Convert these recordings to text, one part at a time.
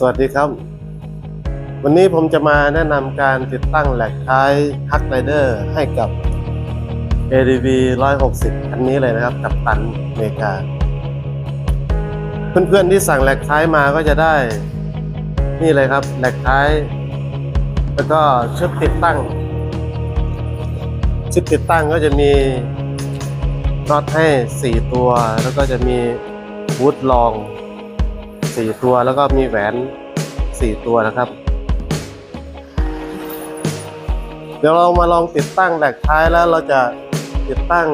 สวัสดีครับ วันนี้ผมจะมาแนะนำการติดตั้งแหลกท้ายฮักไรเดอร์ให้กับ ADV 160คันนี้เลยนะครับ กับตันอเมริกา เพื่อนๆที่สั่งแหลกท้ายมาก็จะได้ นี่เลยครับแหลกท้าย แล้วก็ชุดติดตั้ง ชุดติดตั้งก็จะมีน็อตให้ 4 ตัว แล้วก็จะมีวูดลอง สี่ตัวแล้วก็มีแหวนสี่ตัวนะครับ เดี๋ยวเรามาลองติดตั้งแหลกท้ายแล้วเราจะติดตั้ง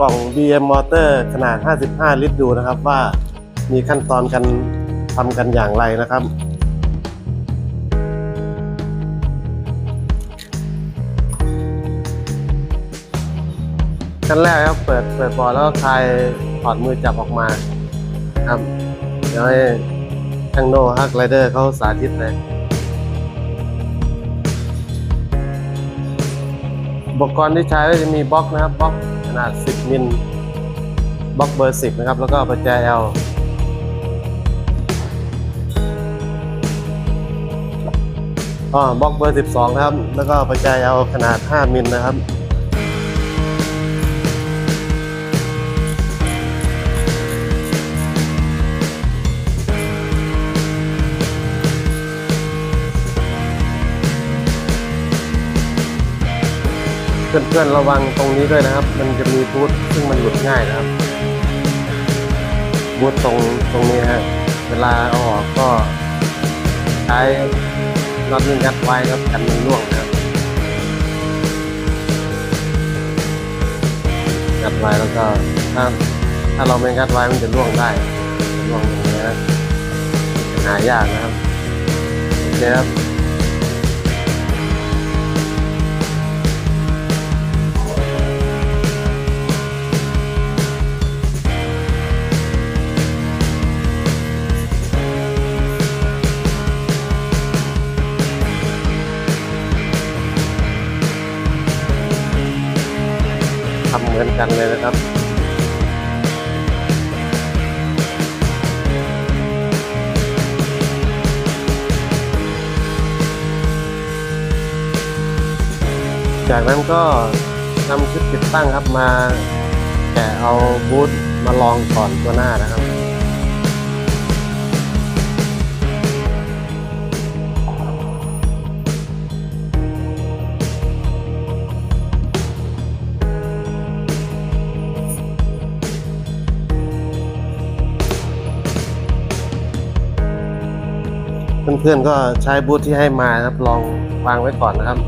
กล่อง BM Motor ขนาด 55 ลิตรดูนะครับว่ามีขั้นตอนการทำกันอย่างไรนะครับขั้นแรกครับเปิดเปิดบอร์ดแล้วก็คลายถอดมือจับออกมาครับ ดี๋ยวให้ช่างโนฮักไรเดอร์เขาสาธิตเลยอุปกรณ์ที่ใช้ก็จะมีบล็อกนะครับบล็อกขนาด 10 มิลบล็อกเบอร์ 10 นะครับ แล้วก็ประแจ L อ๋อบล็อกเบอร์ 12 นะครับ แล้วก็ประแจ L ขนาด 5 มิลนะครับ เพื่อนๆระวังตรงนี้ด้วยนะครับ มันจะมีบูทซึ่งมันหลุดง่ายนะครับบูทตรงตรงนี้ฮะเวลาเอาออกก็ใช้น็อตนี้งัดไว้ครับกันมันร่วงนะครับัดไว้แล้วก็ถ้าถ้าเราไม่งัดไว้มันจะร่วงได้ร่วงอย่างนี้นะหายากนะครับโอเคครับ จังเลยนะครับจากนั้นก็นำชุดติดตั้งครับมาแกะเอาบูทมาลองก่อนตัวหน้านะครับ เพื่อนๆก็ใช้บูธที่ให้มาครับ ลองวางไว้ก่อนนะครับ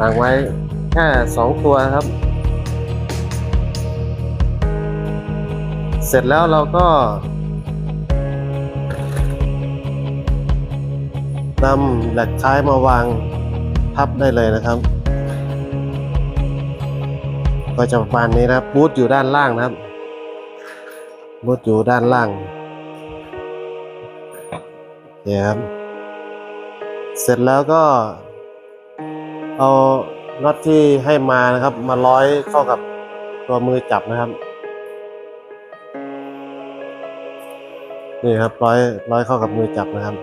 วางไว้แค่สองตัวครับ เสร็จแล้วเราก็นำแหลกท้ายมาวางทับได้เลยนะครับ ก็จะประมาณนี้นะครับบูธอยู่ด้านล่างนะครับ บูธอยู่ด้านล่างเนี่ยครับ เสร็จแล้วก็ เอาน็อตที่ให้มานะครับ มาร้อยเข้ากับตัวมือจับนะครับ นี่ครับร้อยร้อยเข้ากับมือจับนะครับ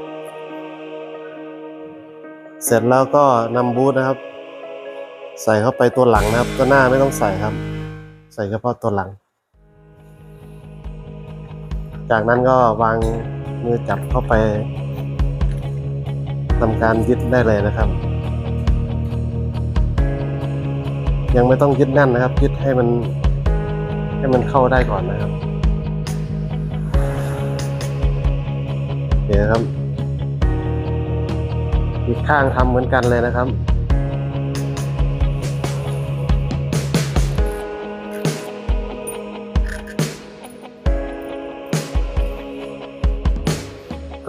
เสร็จแล้วก็นำบูทนะครับ ใส่เข้าไปตัวหลังนะครับ ตัวหน้าไม่ต้องใส่ครับ ใส่เฉพาะตัวหลัง จากนั้นก็วางมือจับเข้าไปทำการยึดได้เลยนะครับ ยังไม่ต้องยึดแน่นนะครับ ยึดให้มันให้มันเข้าได้ก่อนนะครับเดี๋ยวครับ อีกข้างทำเหมือนกันเลยนะครับ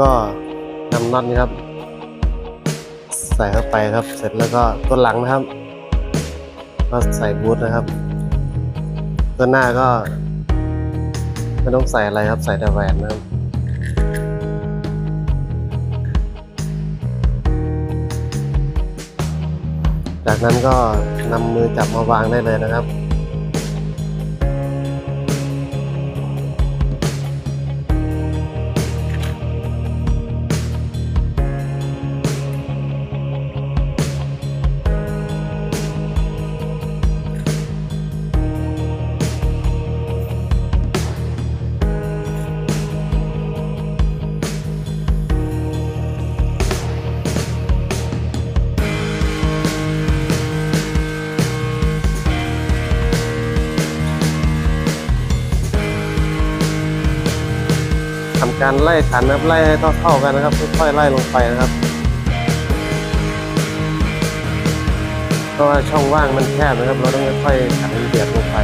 ก็นำน็อตนี้ครับ ใส่เข้าไปครับ เสร็จแล้วก็ตัวหลังนะครับ ก็ใส่บูทนะครับ ตัวหน้าก็ไม่ต้องใส่อะไรครับ ใส่แต่แหวนนะครับจากนั้นก็นำมือจับมาวางได้เลยนะครับ ทำการไล่ขันนะครับไล่ให้เท่าๆกันนะครับค่อยๆไล่ลงไปนะครับเพราะว่าช่องว่างมันแคบนะครับ เราต้องค่อยๆขันเบียดลงไป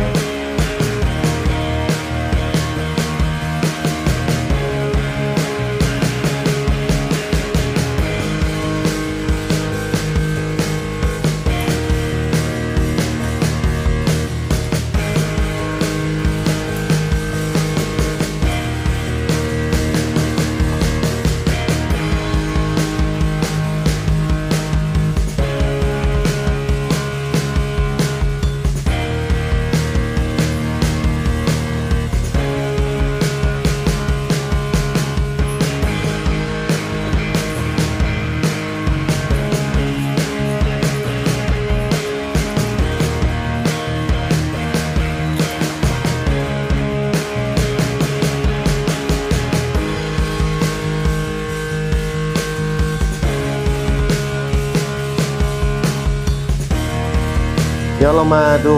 มาดู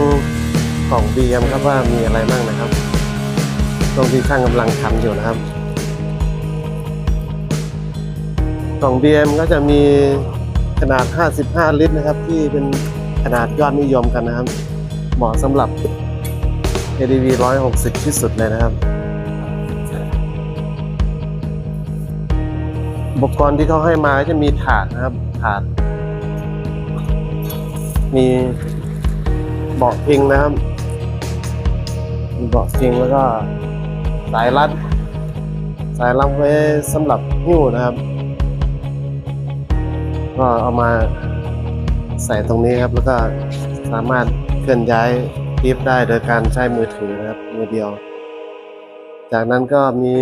กล่อง BM ครับว่ามีอะไรบ้างนะครับ ตรงที่ช่างกำลังทำอยู่นะครับ กล่อง BM ก็จะมีขนาด 55 ลิตรนะครับ ที่เป็นขนาดยอดนิยมกันนะครับ เหมาะสำหรับ ADV 160 ที่สุดเลยนะครับ อุปกรณ์ที่เขาให้มาจะมีถาดนะครับถาด มี เบาะพิงนะครับมีเบาะพิงแล้วก็สายรัด สายรัดไว้สำหรับหิ้วนะครับ ก็เอามาใส่ตรงนี้ครับ แล้วก็สามารถเคลื่อนย้ายลิฟได้โดยการใช้มือถือนะครับมือเดียว จากนั้นก็มี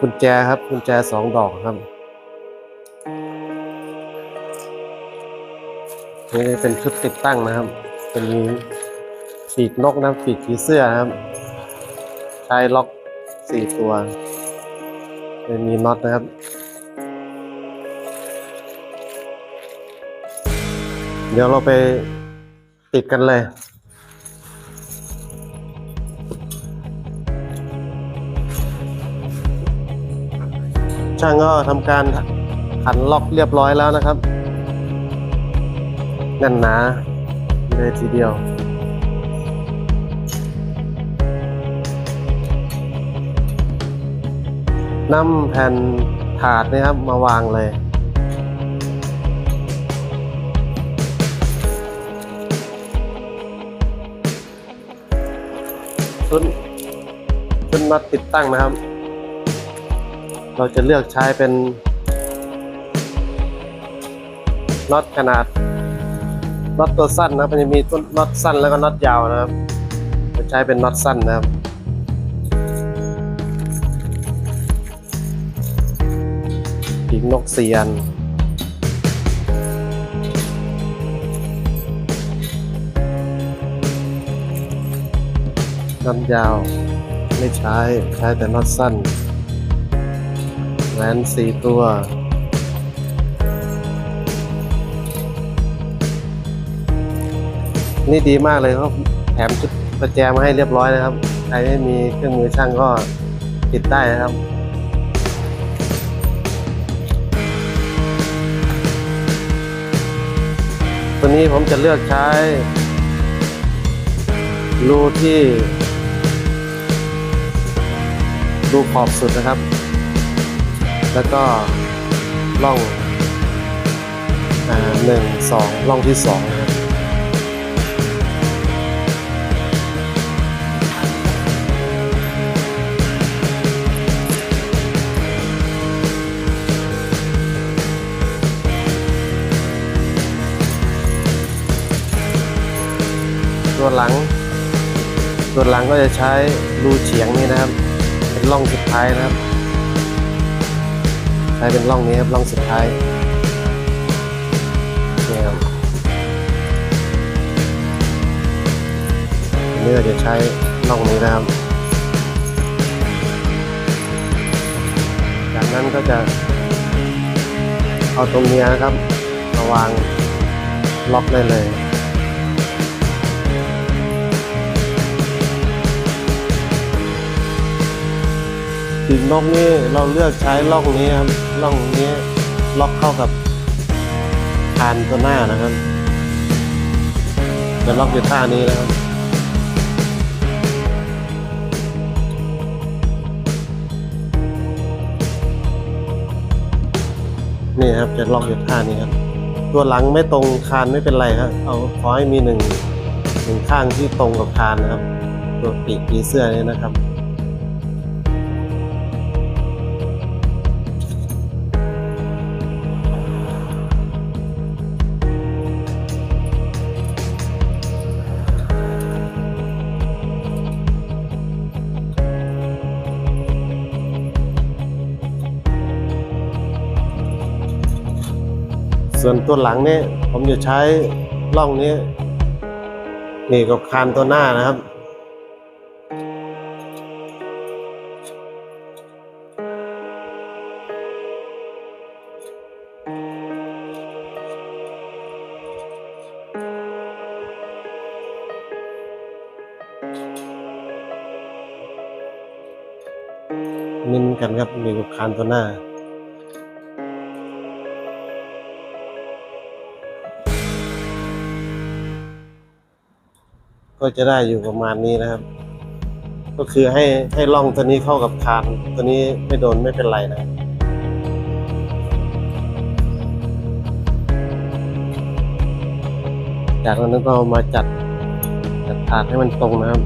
กุญแจครับกุญแจสองดอกครับ นี่เป็นชุดติดตั้งนะครับ เป็นมีปีกนกนะครับปีกผีเสื้อนะครับ ใช้ล็อกสี่ตัวเป็นมีน็อตนะครับเดี๋ยวเราไปติดกันเลย ช่างก็ทำการขันล็อกเรียบร้อยแล้วนะครับ แน่นหนาเลยทีเดียวนำแผ่นถาดนะครับมาวางเลยชุดชุดน็อตติดตั้งนะครับ เราจะเลือกใช้เป็นน็อตขนาด น็อตตัวสั้นนะมันจะมีต้นน็อตสั้นแล้วก็น็อตยาวนะครับจะใช้เป็นน็อตสั้นนะครับปีกนกเสียนน็อตยาว ไม่ใช้ใช้แต่น็อตสั้นแหวนสี่ตัว นี่ดีมากเลยครับแถมชุดประแจมาให้เรียบร้อยนะครับ ใครไม่มีเครื่องมือช่างก็ติดได้นะครับตัวนี้ผมจะเลือกใช้รูที่รูขอบสุดนะครับ แล้วก็ล่องอ่าหนึ่งสองล่องที่สอง ตัวหลังตัวหลังก็จะใช้รูเฉียงนี่นะครับ เป็นร่องสุดท้ายนะครับ ใช้เป็นร่องนี้ครับร่องสุดท้ายนี่ครับอันนี่เราจะใช้ร่องนี้นะครับ จากนั้นก็จะเอาตรงนี้นะครับมาวางล็อกได้เลย ปีกนกนี่เราเลือกใช้ล่องนี้ครับล่องนี้ล็อกเข้ากับคานตัวหน้านะครับจะล็อกอยู่ท่านี้นะครับนี่ครับจะล็อกอยู่ท่านี้ครับตัวหลังไม่ตรงคานไม่เป็นไรครับเอาขอให้มีหนึ่งหนึ่งข้างที่ตรงกับคานนะครับ ตัวปีกปีเสื้อนี้นะครับ ส่วนตัวหลังนี่ผมจะใช้ล่องนี้นี่กับคานตัวหน้านะครับมินกันครับมีกับคานตัวหน้า ก็จะได้อยู่ประมาณนี้นะครับ ก็คือให้ให้ล่องตัวนี้เข้ากับคานตัวนี้ไม่โดนไม่เป็นไรนะครับจากนั้นก็มาจัดจัดถาดให้มันตรงนะครับ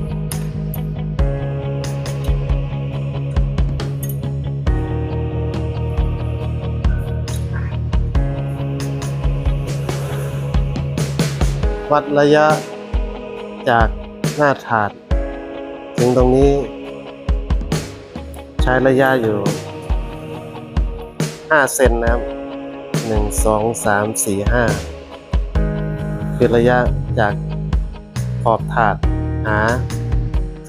วัดระยะ จากหน้าถาด ถึงตรงนี้ ใช้ระยะอยู่ 5 เซนนะครับ 1 2 3 4 5 คือระยะจากขอบถาดหา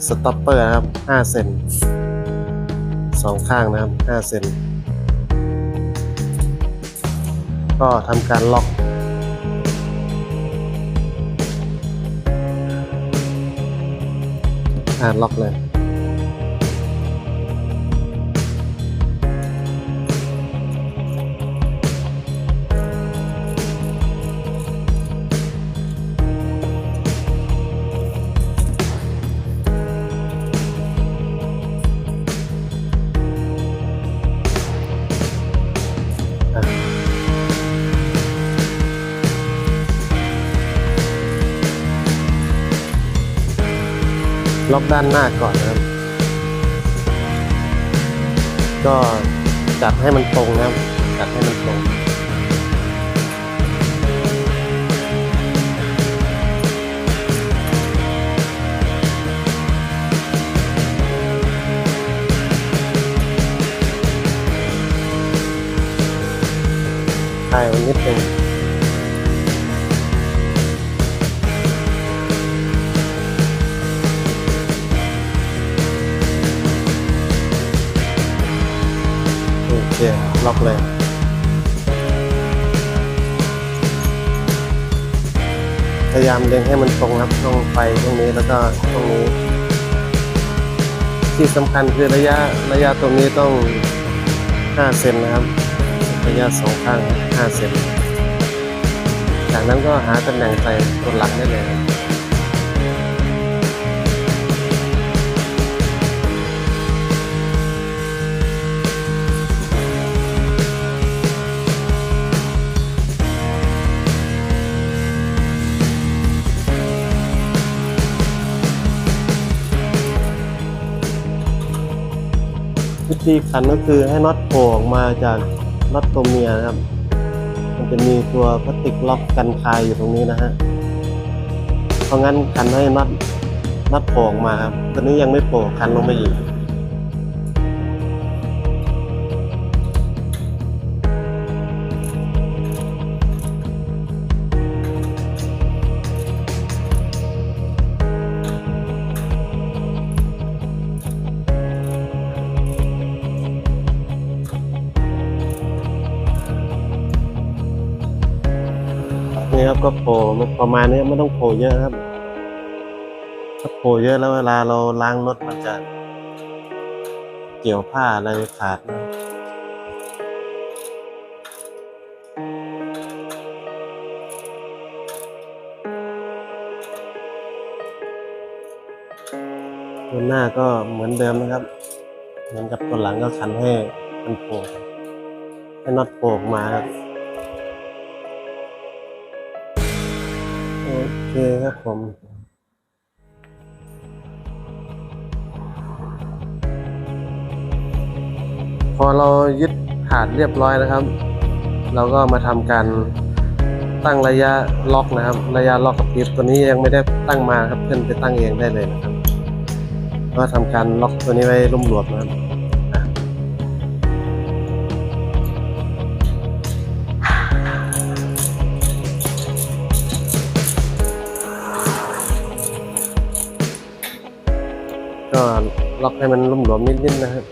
สต็อปเปอร์นะครับ 5 เซนสองข้างนะครับ 5 เซน ก็ทำการล็อก อ่าล็อกเลย ล็อกด้านหน้าก่อนนะครับ ก็จัดให้มันตรงนะครับ จัดให้มันตรงใช่มันนิดนึง ล็อกเลยพยายามเล็งให้มันตรงครับตรงไปตรงนี้แล้วก็ตรงนี้ ที่สำคัญคือระยะระยะตรงนี้ต้อง 5 เซนนะครับ ระยะสองข้าง 5 เซนจากนั้นก็หาตำแหน่งใส่ตัวหลังได้เลย ธีขันก็คือให้น็อตโผล่ออกมาจากน็อตตัวเมียนะครับ มันจะมีตัวพลาสติกล็อกกันคายอยู่ตรงนี้นะฮะ เพราะงั้นคันให้น็อตน็อตโผล่ออกมาครับตอนนี้ยังไม่โผล่คันลงมาอีก ผล่ประมาณนี้ไม่ต้องโผล่เยอะครับ ถ้าโผล่เยอะแล้วเวลาเราล้างรถมันจะ เกเกี่ยวผ้าอะไรขาดนะตัวหน้าก็เหมือนเดิมนะครับ เหมือนกับตัวหลังก็ขันให้มันโป่งให้น็อตโป่งมาครับ คครับผมพอเรายึดฐานเรียบร้อยนะครับ เราก็มาทำการตั้งระยะล็อกนะครับ ระยะล็อกกับปีบตัวนี้ยังไม่ได้ตั้งมาครับเพื่อนไปตั้งเองได้เลยนะครับ ก็ทำการล็อกตัวนี้ไว้รุ่มหลวมนะครับ ก็ล็อกให้มันรุ่มหลวมนิดๆนะครับ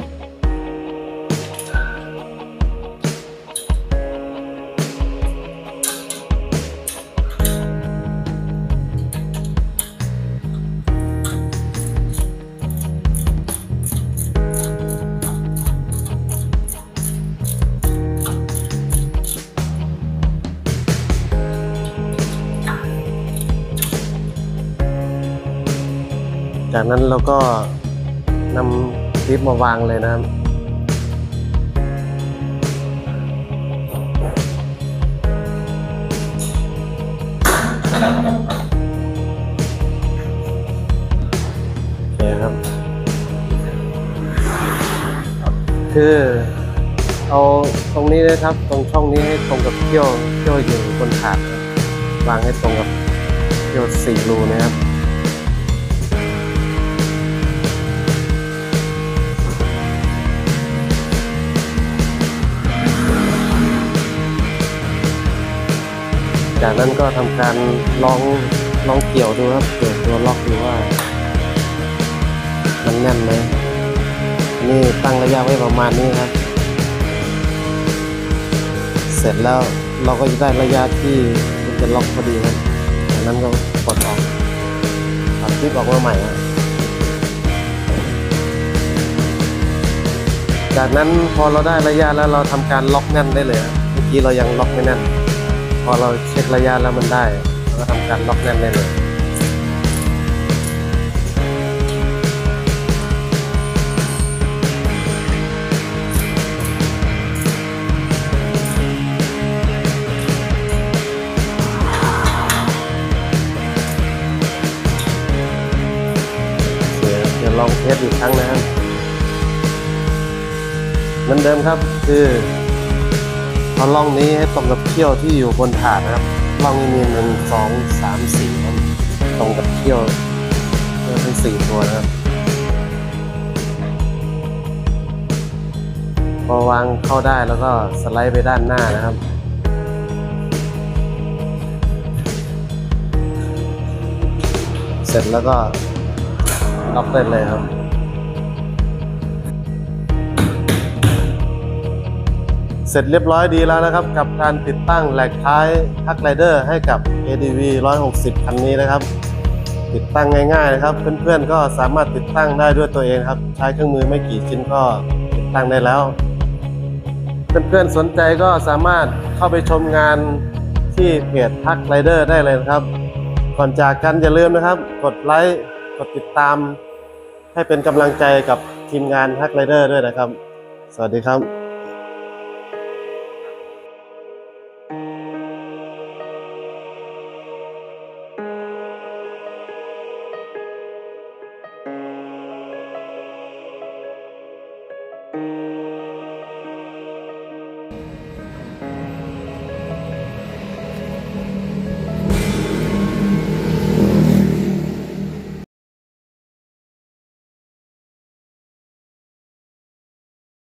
จากนั้นเราก็ นำคลิปมาวางเลยนะครับโอเคครับ คือเอาตรงนี้นะครับ ตรงช่องนี้ให้ตรงกับเที่ยวเที่ยวยู่บนถาดครับวางให้ตรงกับเที่ยวสี่รูนะครับ จากนั้นก็ทำการลองลองเกี่ยวดูครับเกี่ยวตัวล็อกดูว่า มันแน่นไหมนี่ตั้งระยะไว้ประมาณนี้ครับ เสร็จแล้วเราก็จะได้ระยะที่มันจะล็อกพอดีครับจากนั้นก็กดออกตัดคลิปออกมาใหม่ครับจากนั้นพอเราได้ระยะแล้วเราทำการล็อกแน่นได้เลยเมื่อกี้เรายังล็อกไม่แน่น พอเราเช็คระยะแล้วมันได้เราก็ทำการล็อกแน่นได้เลยเสียลองเทสอีกครั้งนะครับเหมือนเดิมครับคือ เอาล่องนี้ให้ตรงกับเขี้ยวที่อยู่บนถาดนะครับล่องนี้มีหนึ่งสองสามสี่ครับตรงกับเขี้ยวเขี้ยวทั้งสี่ตัวนะครับพอวางเข้าได้แล้วก็สไลด์ไปด้านหน้านะครับเสร็จแล้วก็ล็อกได้เลยครับ สร็จเรียบร้อยดีแล้วนะครับ กับการติดตั้งแหลกท้ายทักไรเดอร์ให้กับ ADV 160 คันนี้นะครับ ติดตั้งง่ายๆนะครับ เพื่อนๆก็สามารถติดตั้งได้ด้วยตัวเองครับ ใช้เครื่องมือไม่กี่ชิ้นก็ติดตั้งได้แล้ว เพื่อนๆสนใจก็สามารถเข้าไปชมงานที่เพจทักไรเดอร์ได้เลยนะครับ ก่อนจากกันอย่าลืมนะครับ กดไลค์กดติดตาม ให้เป็นกำลังใจกับทีมงานทักไรเดอร์ด้วยนะครับ สวัสดีครับ